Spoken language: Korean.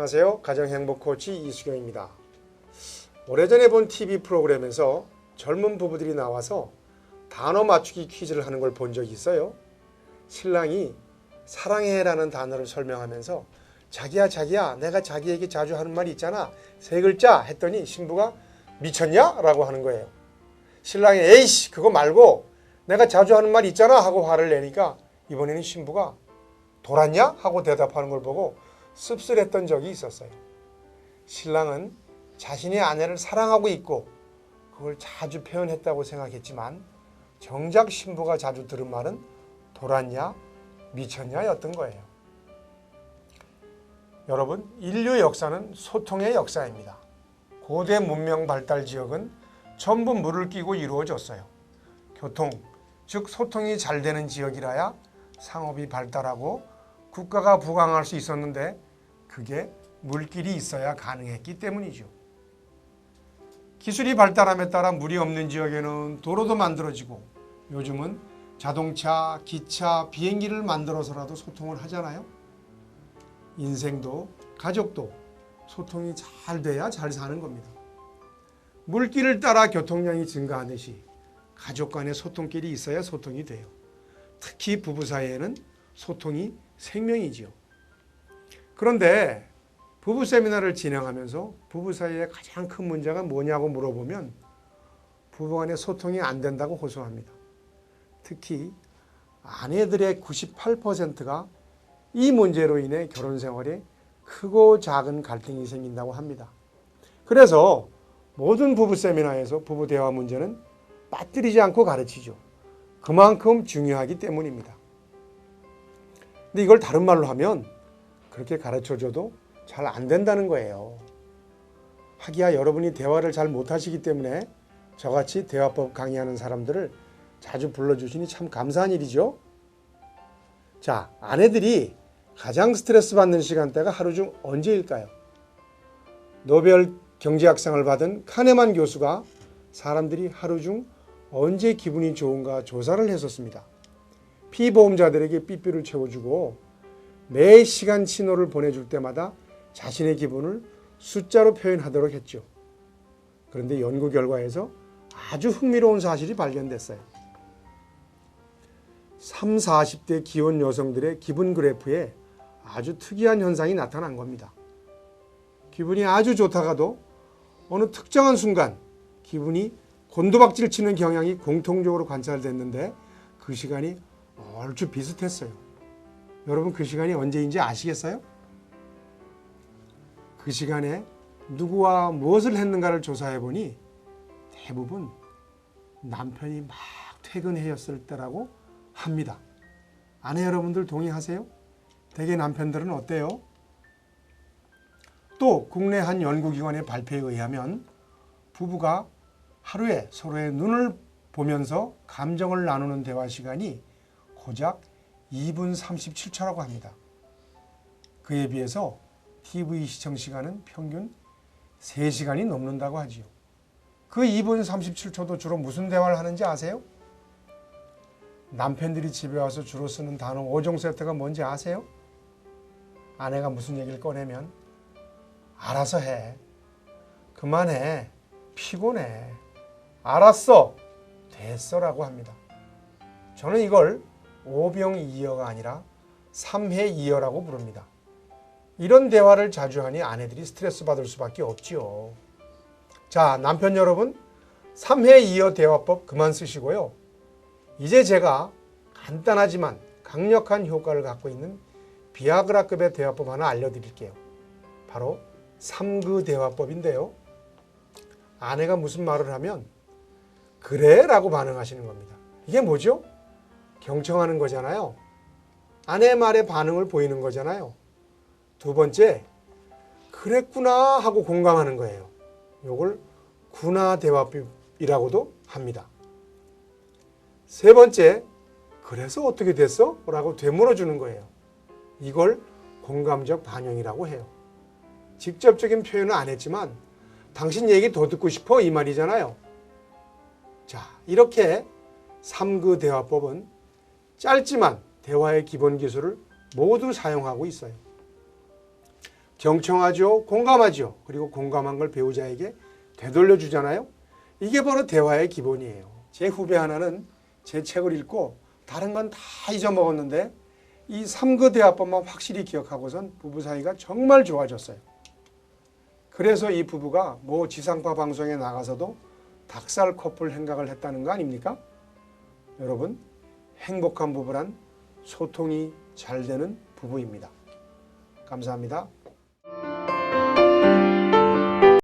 안녕하세요. 가정행복 코치 이수경입니다. 오래전에 본 TV 프로그램에서 젊은 부부들이 나와서 단어 맞추기 퀴즈를 하는 걸 본 적이 있어요. 신랑이 사랑해라는 단어를 설명하면서 자기야 자기야 내가 자기에게 자주 하는 말이 있잖아 세 글자 했더니 신부가 미쳤냐? 라고 하는 거예요. 신랑이 에이씨 그거 말고 내가 자주 하는 말 있잖아 하고 화를 내니까 이번에는 신부가 돌았냐? 하고 대답하는 걸 보고 씁쓸했던 적이 있었어요. 신랑은 자신의 아내를 사랑하고 있고 그걸 자주 표현했다고 생각했지만 정작 신부가 자주 들은 말은 돌았냐? 미쳤냐였던 거예요. 여러분, 인류 역사는 소통의 역사입니다. 고대 문명 발달 지역은 전부 물을 끼고 이루어졌어요. 교통, 즉 소통이 잘 되는 지역이라야 상업이 발달하고 국가가 부강할 수 있었는데 그게 물길이 있어야 가능했기 때문이죠. 기술이 발달함에 따라 물이 없는 지역에는 도로도 만들어지고 요즘은 자동차, 기차, 비행기를 만들어서라도 소통을 하잖아요. 인생도 가족도 소통이 잘 돼야 잘 사는 겁니다. 물길을 따라 교통량이 증가하듯이 가족 간의 소통길이 있어야 소통이 돼요. 특히 부부 사이에는 소통이 생명이지요. 그런데 부부 세미나를 진행하면서 부부 사이에 가장 큰 문제가 뭐냐고 물어보면 부부 간의 소통이 안 된다고 호소합니다. 특히 아내들의 98%가 이 문제로 인해 결혼 생활에 크고 작은 갈등이 생긴다고 합니다. 그래서 모든 부부 세미나에서 부부 대화 문제는 빠뜨리지 않고 가르치죠. 그만큼 중요하기 때문입니다. 근데 이걸 다른 말로 하면 그렇게 가르쳐 줘도 잘 안 된다는 거예요. 하기야 여러분이 대화를 잘 못하시기 때문에 저같이 대화법 강의하는 사람들을 자주 불러주시니 참 감사한 일이죠. 자, 아내들이 가장 스트레스 받는 시간대가 하루 중 언제일까요? 노벨 경제학상을 받은 카네만 교수가 사람들이 하루 중 언제 기분이 좋은가 조사를 했었습니다. 피보험자들에게 삐삐를 채워주고 매 시간 신호를 보내줄 때마다 자신의 기분을 숫자로 표현하도록 했죠. 그런데 연구 결과에서 아주 흥미로운 사실이 발견됐어요. 3, 40대 기혼 여성들의 기분 그래프에 아주 특이한 현상이 나타난 겁니다. 기분이 아주 좋다가도 어느 특정한 순간 기분이 곤두박질 치는 경향이 공통적으로 관찰됐는데 그 시간이 얼추 비슷했어요. 여러분 그 시간이 언제인지 아시겠어요? 그 시간에 누구와 무엇을 했는가를 조사해 보니 대부분 남편이 막 퇴근해였을 때라고 합니다. 아내 여러분들 동의하세요? 대개 남편들은 어때요? 또 국내 한 연구기관의 발표에 의하면 부부가 하루에 서로의 눈을 보면서 감정을 나누는 대화 시간이 고작 2분 37초라고 합니다. 그에 비해서 TV 시청 시간은 평균 3시간이 넘는다고 하지요. 그 2분 37초도 주로 무슨 대화를 하는지 아세요? 남편들이 집에 와서 주로 쓰는 단어 5종 세트가 뭔지 아세요? 아내가 무슨 얘기를 꺼내면 알아서 해. 그만해. 피곤해. 알았어. 됐어 라고 합니다. 저는 이걸 오병이어가 아니라 삼해이어라고 부릅니다. 이런 대화를 자주 하니 아내들이 스트레스 받을 수밖에 없지요. 자, 남편 여러분, 삼해이어 대화법 그만 쓰시고요. 이제 제가 간단하지만 강력한 효과를 갖고 있는 비아그라급의 대화법 하나 알려드릴게요. 바로 삼그 대화법인데요. 아내가 무슨 말을 하면 그래 라고 반응하시는 겁니다. 이게 뭐죠? 경청하는 거잖아요. 아내 말에 반응을 보이는 거잖아요. 두 번째, 그랬구나 하고 공감하는 거예요. 요걸 구나 대화법이라고도 합니다. 세 번째, 그래서 어떻게 됐어? 라고 되물어 주는 거예요. 이걸 공감적 반영이라고 해요. 직접적인 표현은 안 했지만 당신 얘기 더 듣고 싶어 이 말이잖아요. 자, 이렇게 삼그 대화법은 짧지만 대화의 기본 기술을 모두 사용하고 있어요. 경청하죠, 공감하죠. 그리고 공감한 걸 배우자에게 되돌려 주잖아요. 이게 바로 대화의 기본이에요. 제 후배 하나는 제 책을 읽고 다른 건 다 잊어먹었는데 이 삼그 대화법만 확실히 기억하고선 부부 사이가 정말 좋아졌어요. 그래서 이 부부가 뭐 지상파 방송에 나가서도 닭살 커플 행각을 했다는 거 아닙니까? 여러분, 행복한 부부란 소통이 잘 되는 부부입니다. 감사합니다.